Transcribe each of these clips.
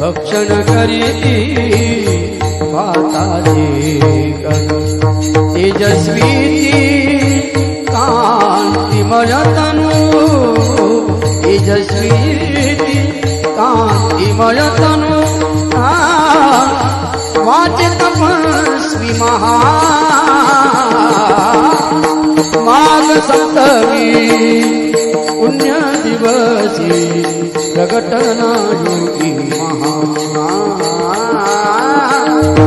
રક્ષણ કરી માતાજી તેજસ્વી કાંતિ તનુ તેજસ્વી કાંતિ તનુ વાચે તપસ્વી મહા માગ સપ્તમી પુણ્ય દિવસી પ્રગટના યોગી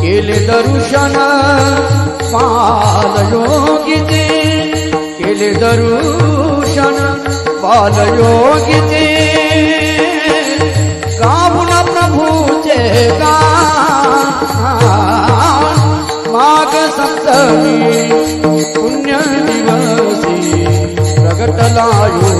केले दर्शन पाल योगिते। केले दर्शन पाल योगिते। गाहुन प्रभु जे माग संत पुण्य दिवसी प्रगटलायो